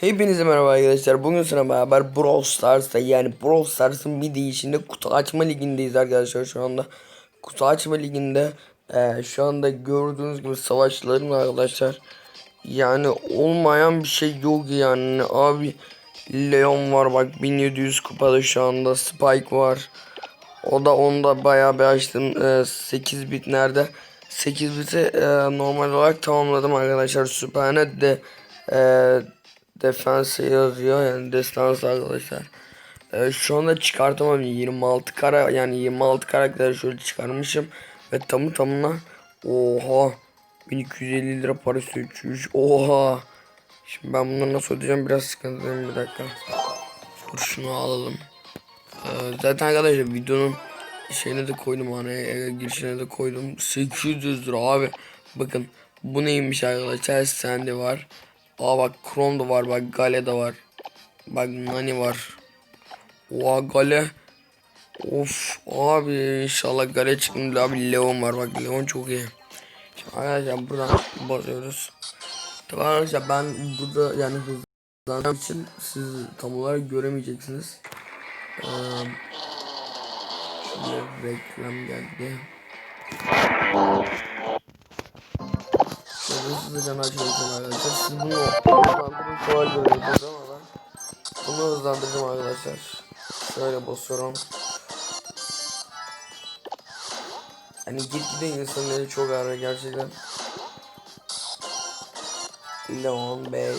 Hepinize merhaba arkadaşlar. Bugün sıra beraber Brawl Stars'ta yani Brawl Stars'ın bir değişinde kutu açma ligindeyiz arkadaşlar şu anda. Kutu açma liginde e, şu anda gördüğünüz gibi savaşların arkadaşlar. Yani olmayan bir şey yok yani abi. Leon var bak 1700 kupada şu anda Spike var. O da onda bayağı bir açtım. E, 8 bit nerede? 8 biti e, normal olarak tamamladım arkadaşlar. Süpernet de e, defense yazıyor yani destans arkadaşlar. Ee, şu anda çıkartamam 26 kara yani 26 karakter şöyle çıkarmışım. Ve tamı tamına oha 1250 lira para istiyor oha. Şimdi ben bunları nasıl ödeyeceğim biraz sıkıntılıyım bir dakika. Dur şunu alalım. Ee, zaten arkadaşlar videonun şeyine de koydum hani e, girişine de koydum. 800 lira abi. Bakın bu neymiş arkadaşlar? Sende var Aa bak Chrome da var bak Gale de var. Bak Nani var. Oha Gale. Of abi inşallah Gale çıkınca abi Leon var bak Leon çok iyi. Şimdi arkadaşlar buradan basıyoruz. Tabii arkadaşlar ben burada yani hızlandığım için siz tam olarak göremeyeceksiniz. Ee, şöyle reklam geldi. Şöyle hızlıca açıyorsun arkadaşlar. Siz bunu hızlandırın kolay görüyorsunuz ama ben bunu hızlandıracağım arkadaşlar. Şöyle basıyorum. Hani gitgide insanın eli çok ağrıyor gerçekten. Leon Bey.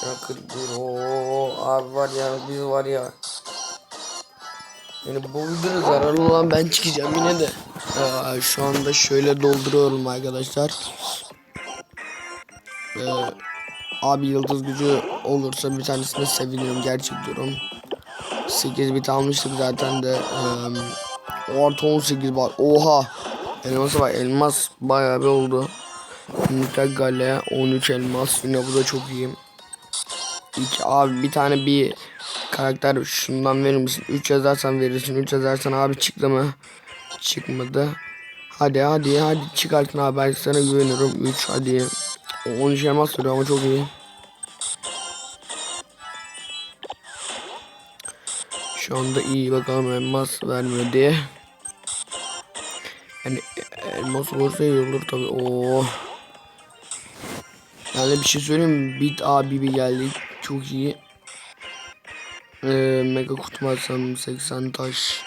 Şuna 41. Oo abi var ya biz var ya. Yani bu zararlı olan ben çıkacağım yine de. Ee, şu anda şöyle dolduruyorum arkadaşlar. Ee, abi yıldız gücü olursa bir tanesine sevinirim gerçek diyorum. 8 bit almıştık zaten de. Ee, artı 18 var. Oha. Elmas var. Elmas bayağı bir oldu. Nika Gale 13 elmas. Yine bu da çok iyi. İki, abi bir tane bir karakter şundan verir misin? 3 yazarsan verirsin. 3 yazarsan abi çıktı mı? Çıkmadı. Hadi hadi hadi çıkartın abi ben sana güveniyorum. 3 hadi. 13 elmas duruyor ama çok iyi. Şu anda iyi bakalım elmas vermiyor diye. Yani elmas olursa iyi olur tabi. Oo. Yani bir şey söyleyeyim mi? Bit abi bir geldi. Çok iyi. Ee, mega kutu atsam 80 taş.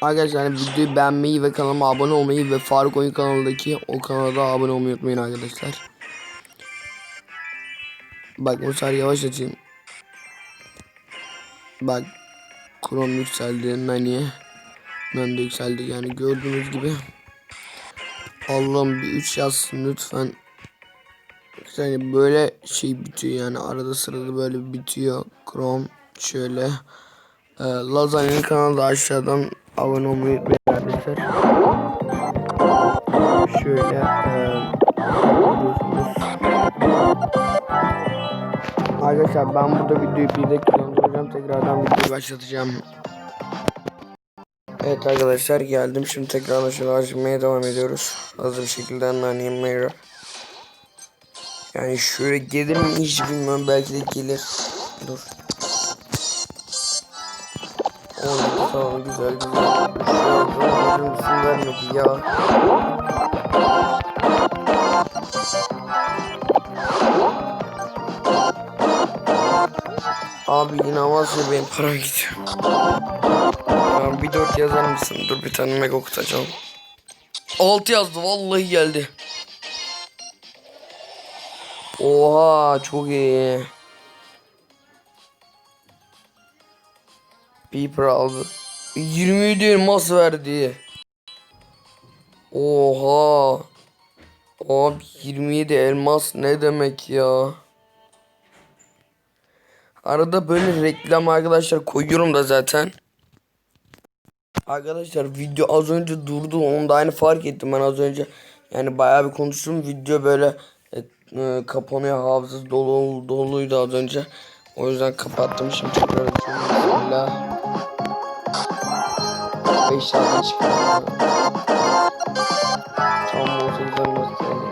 Arkadaşlar videoyu beğenmeyi ve kanalıma abone olmayı ve Faruk Oyun kanalındaki o kanala abone olmayı unutmayın arkadaşlar. Bak bu sefer yavaş açayım. Bak Krom yükseldi Nani. Nani de yükseldi yani gördüğünüz gibi. Allah'ım bir 3 yazsın lütfen. Yani böyle şey bitiyor yani arada sırada böyle bitiyor. Chrome şöyle. Ee, Lazanya'nın kanalı da aşağıdan abone olmayı unutmayın arkadaşlar. Şöyle e. Arkadaşlar ben burada videoyu bir dakika durduracağım. Tekrardan videoyu başlatacağım. Evet arkadaşlar geldim. Şimdi tekrar şöyle açmaya devam ediyoruz. Hızlı bir şekilde anlayayım Mayra. Yani şöyle gelir mi hiç bilmiyorum. Belki de gelir. Dur. Oldu tamam güzel güzel. An isim vermedi ya. Abi yine Amasya benim param gidiyor. Ya bir dört yazar mısın? Dur bir tane mega okutacağım. Altı yazdı vallahi geldi. Oha çok iyi. Beeper aldı. 27 elmas verdi. Oha. Abi 27 elmas ne demek ya? Arada böyle reklam arkadaşlar koyuyorum da zaten. Arkadaşlar video az önce durdu. Onu da aynı fark ettim ben az önce. Yani bayağı bir konuştum. Video böyle e, kapanıyor. Hafızası dolu, doluydu az önce. O yüzden kapattım. Şimdi tekrar açıyorum. Bismillah. 5 tane çıkıyor. Tam 30'dan gösteriyor.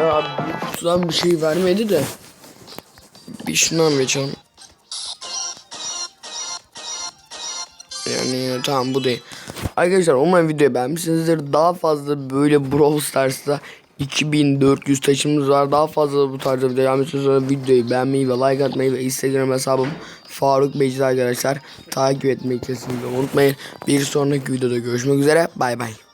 Ya büyük kutudan bir şey vermedi de. Bir şundan geçelim. Yani tamam bu değil. Arkadaşlar umarım videoyu beğenmişsinizdir. Daha fazla böyle Brawl Stars'ta 2400 taşımız var. Daha fazla bu tarzda video gelmişsiniz. Videoyu beğenmeyi ve like atmayı ve Instagram hesabım Faruk Beyciz arkadaşlar. Takip etmeyi kesinlikle unutmayın. Bir sonraki videoda görüşmek üzere. Bay bay.